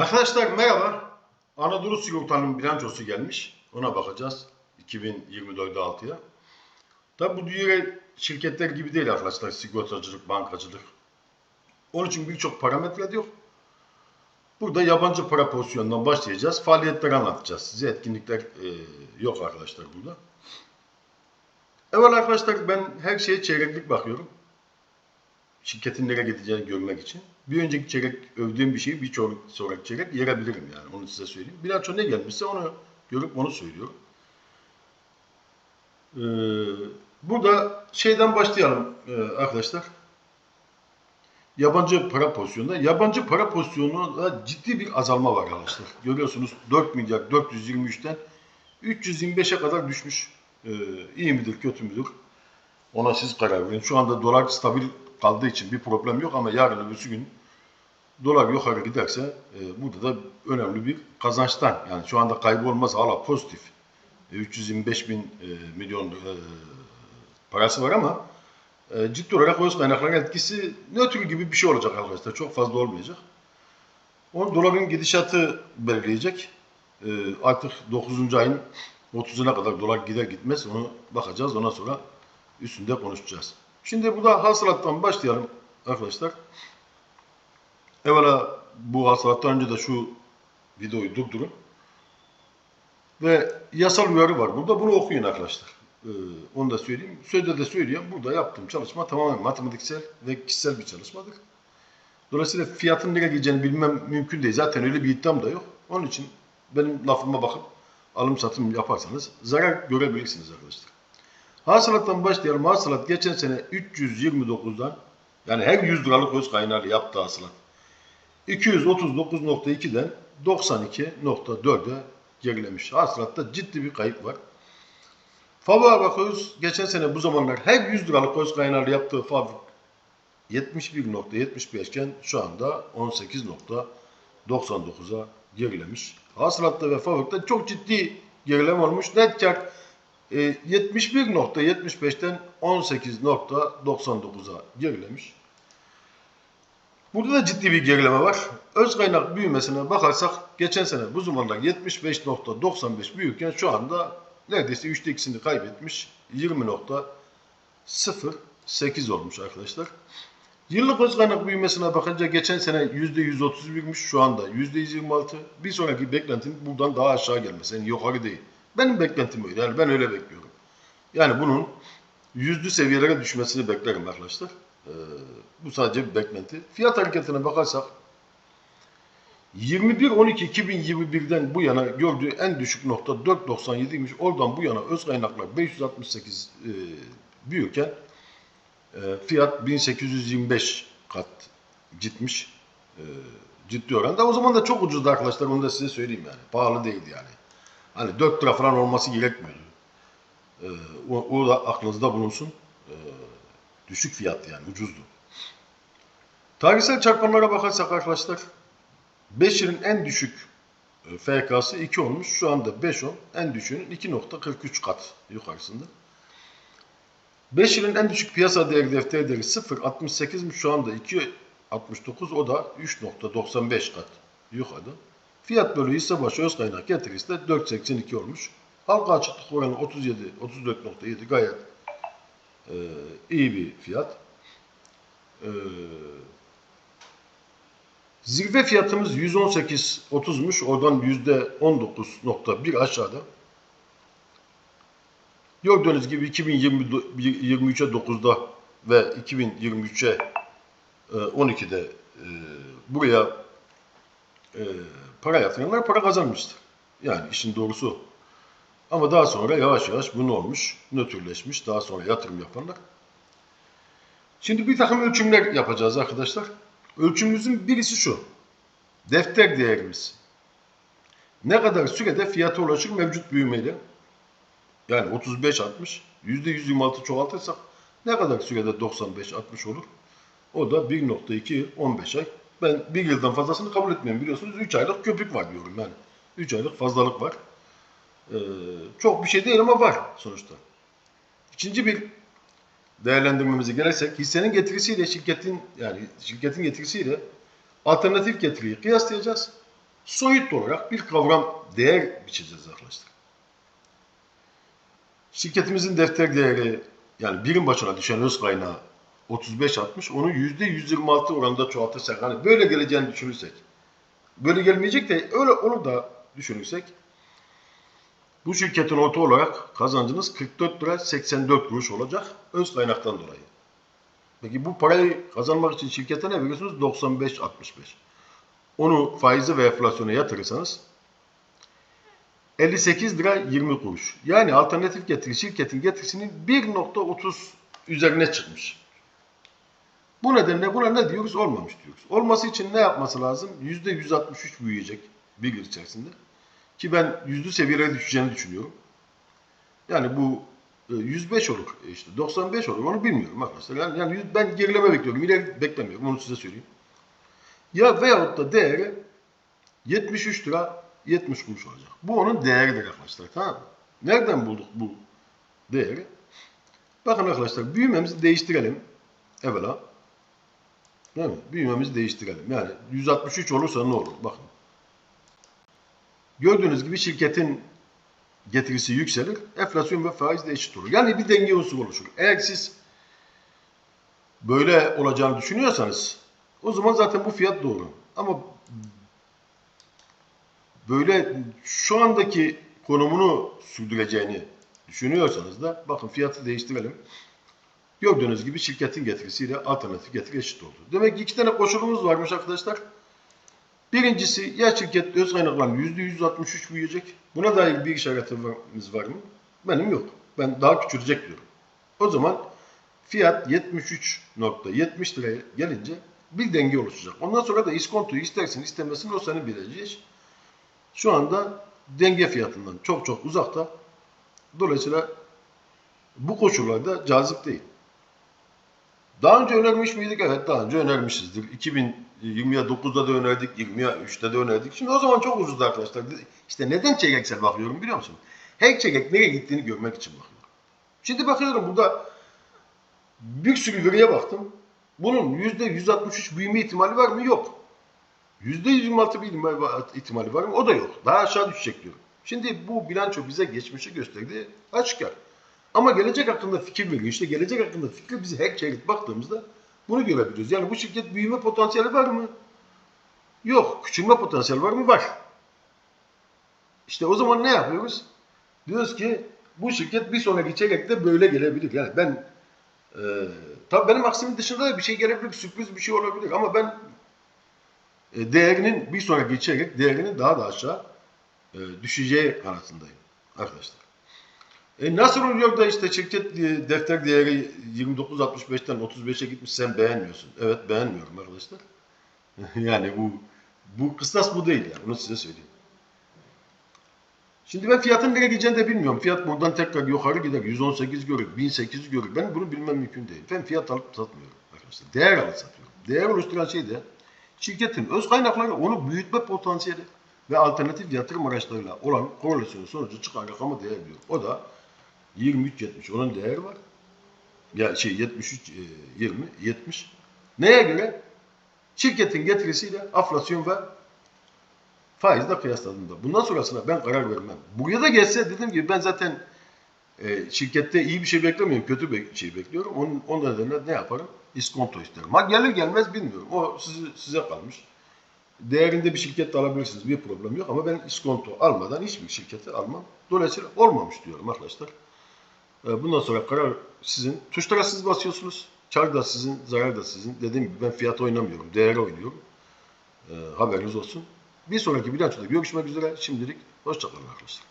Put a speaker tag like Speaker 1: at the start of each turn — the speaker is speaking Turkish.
Speaker 1: Arkadaşlar merhaba. Anadolu Sigorta'nın bilançosu gelmiş. Ona bakacağız. 2024 6'ya. Tabi bu diğer şirketler gibi değil arkadaşlar. Sigortacılık, bankacılık. Onun için birçok parametre yok. Burada yabancı para pozisyonundan başlayacağız. Faaliyetleri anlatacağız. Size etkinlikler e, yok arkadaşlar burada. Evet arkadaşlar ben her şeye çeyreklik bakıyorum. Şirketin nereye gideceğini görmek için. Bir önceki çeyrek övdüğüm bir şeyi bir sonraki çeyrek yerebilirim yani. Onu size söyleyeyim. Bilanço ne gelmişse onu görüp onu söylüyorum. Ee, burada şeyden başlayalım e, arkadaşlar. Yabancı para pozisyonunda. Yabancı para pozisyonunda ciddi bir azalma var arkadaşlar. Görüyorsunuz 4 milyar 423'ten 325'e kadar düşmüş. Ee, iyi midir kötü müdür? Ona siz karar verin. Şu anda dolar stabil kaldığı için bir problem yok ama yarın öbürsü gün dolar yukarı giderse e, burada da önemli bir kazançtan yani şu anda kaybı olmaz hala pozitif. E, 325 bin e, milyon e, parası var ama e, ciddi olarak öz kaynakların etkisi nötr gibi bir şey olacak arkadaşlar. Çok fazla olmayacak. O doların gidişatı belirleyecek. E, artık 9. ayın 30'una kadar dolar gider gitmez onu bakacağız. Ondan sonra üstünde konuşacağız. Şimdi burada hasılattan başlayalım arkadaşlar. Evvela bu hasılattan önce de şu videoyu durdurun. Ve yasal uyarı var. Burada bunu okuyun arkadaşlar. Ee, onu da söyleyeyim. Sözde de söyleyeyim. Burada yaptığım çalışma tamamen matematiksel ve kişisel bir çalışmadır. Dolayısıyla fiyatın nereye gideceğini bilmem mümkün değil. Zaten öyle bir iddiam da yok. Onun için benim lafıma bakıp alım satım yaparsanız zarar görebilirsiniz arkadaşlar. Hasılattan başlayalım. Hasılat geçen sene 329'dan yani her 100 liralık öz kaynağıyla yaptığı hasılat 239.2'den 92.4'e gerilemiş. Hasılatta ciddi bir kayıp var. Fabrik'a bakıyoruz. Geçen sene bu zamanlar her 100 liralık öz kaynağıyla yaptığı fabrik 71.75 iken şu anda 18.99'a gerilemiş. Hasılatta ve fabrikte çok ciddi gerileme olmuş. Net kar e, 71.75'ten 18.99'a gerilemiş. Burada da ciddi bir gerileme var. Öz kaynak büyümesine bakarsak geçen sene bu zamanlar 75.95 büyürken şu anda neredeyse üçte ikisini kaybetmiş. 20.08 olmuş arkadaşlar. Yıllık öz kaynak büyümesine bakınca geçen sene %131'miş şu anda %126. Bir sonraki beklentim buradan daha aşağı gelmesi. Yani yukarı değil. Benim beklentim öyle. Yani ben öyle bekliyorum. Yani bunun yüzlü seviyelere düşmesini beklerim arkadaşlar. Ee, bu sadece bir beklenti. Fiyat hareketine bakarsak 21-12-2021'den bu yana gördüğü en düşük nokta 4.97'ymiş. Oradan bu yana öz kaynaklar 568 e, büyürken e, fiyat 1825 kat gitmiş. E, ciddi oranda. O zaman da çok ucuzdu arkadaşlar. Onu da size söyleyeyim yani. Pahalı değildi yani. Hani 4 lira falan olması gerekmiyordu. E, o, o da aklınızda bulunsun. Düşük fiyat yani ucuzdu. Tarihsel çarpanlara bakarsak arkadaşlar 5 yılın en düşük e, FK'sı 2 olmuş. Şu anda 5.10 en düşüğünün 2.43 kat yukarısında. 5 yılın en düşük piyasa değeri defter değeri 0.68'miş şu anda 2.69 o da 3.95 kat yukarıda. Fiyat bölü hisse başı öz kaynak getirisi de 4.82 olmuş. Halka açıklık oranı 37, 34.7 gayet e, iyi bir fiyat. E, zirve fiyatımız 118.30'muş. Oradan %19.1 aşağıda. Gördüğünüz gibi 2023'e 9'da ve 2023'e e, 12'de e, buraya e, para yatıranlar para kazanmıştır. Yani işin doğrusu. Ama daha sonra yavaş yavaş bu ne olmuş? Nötrleşmiş. Daha sonra yatırım yapanlar. Şimdi bir takım ölçümler yapacağız arkadaşlar. Ölçümümüzün birisi şu. Defter değerimiz. Ne kadar sürede fiyata ulaşır mevcut büyümeyle? Yani 35-60, %126 çoğaltırsak ne kadar sürede 95-60 olur? O da 1.2 15 ay. Ben bir yıldan fazlasını kabul etmiyorum biliyorsunuz. 3 aylık köpük var diyorum yani. 3 aylık fazlalık var. Ee, çok bir şey değil ama var sonuçta. İkinci bir değerlendirmemize gelirsek hissenin getirisiyle şirketin yani şirketin getirisiyle alternatif getiriyi kıyaslayacağız. soyut olarak bir kavram değer biçeceğiz arkadaşlar. Şirketimizin defter değeri yani birim başına düşen öz kaynağı 35-60 onu %126 oranında çoğaltırsak hani böyle geleceğini düşünürsek böyle gelmeyecek de öyle onu da düşünürsek bu şirketin orta olarak kazancınız 44 lira 84 kuruş olacak öz kaynaktan dolayı. Peki bu parayı kazanmak için şirkete ne veriyorsunuz? 95-65. Onu faize ve enflasyona yatırırsanız 58 lira 20 kuruş. Yani alternatif getiri şirketin getirisinin 1.30 üzerine çıkmış. Bu nedenle buna ne diyoruz? Olmamış diyoruz. Olması için ne yapması lazım? %163 büyüyecek bir yıl içerisinde. Ki ben yüzlü seviyelere düşeceğini düşünüyorum. Yani bu e, 105 olur, e, işte 95 olur onu bilmiyorum arkadaşlar. Yani, yani ben gerileme bekliyorum, ileri beklemiyorum onu size söyleyeyim. Ya veyahut da değeri 73 lira 70 kuruş olacak. Bu onun değeridir arkadaşlar tamam mı? Nereden bulduk bu değeri? Bakın arkadaşlar büyümemizi değiştirelim. Evvela. Değil mi? Büyümemizi değiştirelim. Yani 163 olursa ne olur? Bakın. Gördüğünüz gibi şirketin getirisi yükselir. Enflasyon ve faiz de eşit olur. Yani bir denge unsuru oluşur. Eğer siz böyle olacağını düşünüyorsanız o zaman zaten bu fiyat doğru. Ama böyle şu andaki konumunu sürdüreceğini düşünüyorsanız da bakın fiyatı değiştirelim. Gördüğünüz gibi şirketin getirisiyle alternatif getiri eşit oldu. Demek ki iki tane koşulumuz varmış arkadaşlar. Birincisi ya şirket öz kaynakların %163 büyüyecek. Buna dair bir işaretimiz var mı? Benim yok. Ben daha küçülecek diyorum. O zaman fiyat 73.70 liraya gelince bir denge oluşacak. Ondan sonra da iskontoyu istersin istemesin o senin bileceği iş. Şu anda denge fiyatından çok çok uzakta. Dolayısıyla bu koşullarda cazip değil. Daha önce önermiş miydik? Evet daha önce önermişizdir. 2029'da da önerdik, 23'te de önerdik. Şimdi o zaman çok ucuzdu arkadaşlar. İşte neden çeyreksel bakıyorum biliyor musun? Her çeyrek nereye gittiğini görmek için bakıyorum. Şimdi bakıyorum burada bir sürü veriye baktım. Bunun %163 büyüme ihtimali var mı? Yok. %126 büyüme ihtimali var mı? O da yok. Daha aşağı düşecek diyorum. Şimdi bu bilanço bize geçmişi gösterdi. Açıklar. Ama gelecek hakkında fikir veriyor. İşte gelecek hakkında fikri biz her çeyrek baktığımızda bunu görebiliyoruz. Yani bu şirket büyüme potansiyeli var mı? Yok. Küçülme potansiyeli var mı? Var. İşte o zaman ne yapıyoruz? Diyoruz ki bu şirket bir sonraki çeyrekte böyle gelebilir. Yani ben e, tabii benim aksimin dışında da bir şey gelebilir, sürpriz bir şey olabilir ama ben e, değerinin bir sonraki çeyrek değerinin daha da aşağı e, düşeceği kanatındayım arkadaşlar. E nasıl oluyor da işte şirket e, defter değeri 29.65'ten 35'e gitmiş sen beğenmiyorsun. Evet beğenmiyorum arkadaşlar. yani bu bu kıstas bu değil yani. Bunu size söyleyeyim. Şimdi ben fiyatın nereye gideceğini de bilmiyorum. Fiyat buradan tekrar yukarı gider. 118 görür, 1800 görür. Ben bunu bilmem mümkün değil. Ben fiyat alıp satmıyorum arkadaşlar. Değer alıp satıyorum. Değer oluşturan şey de şirketin öz kaynakları onu büyütme potansiyeli ve alternatif yatırım araçlarıyla olan korelasyonu sonucu çıkan rakamı değer diyor. O da 23.70. Onun değeri var. Ya şey 73 e, 20 70. Neye göre? Şirketin getirisiyle enflasyon ve faizle kıyasladığında. Bundan sonrasına ben karar vermem. Buraya da gelse dediğim gibi ben zaten e, şirkette iyi bir şey beklemiyorum. Kötü bir şey bekliyorum. Onun, onun nedenle ne yaparım? İskonto isterim. Ha gelir gelmez bilmiyorum. O sizi, size kalmış. Değerinde bir şirket de alabilirsiniz. Bir problem yok ama ben iskonto almadan hiçbir şirketi almam. Dolayısıyla olmamış diyorum arkadaşlar. E, Bundan sonra karar sizin. Tuşlara siz basıyorsunuz. Kar da sizin, zarar da sizin. Dediğim gibi ben fiyat oynamıyorum. Değere oynuyorum. E, haberiniz olsun. Bir sonraki bilançoda görüşmek üzere. Şimdilik hoşçakalın arkadaşlar.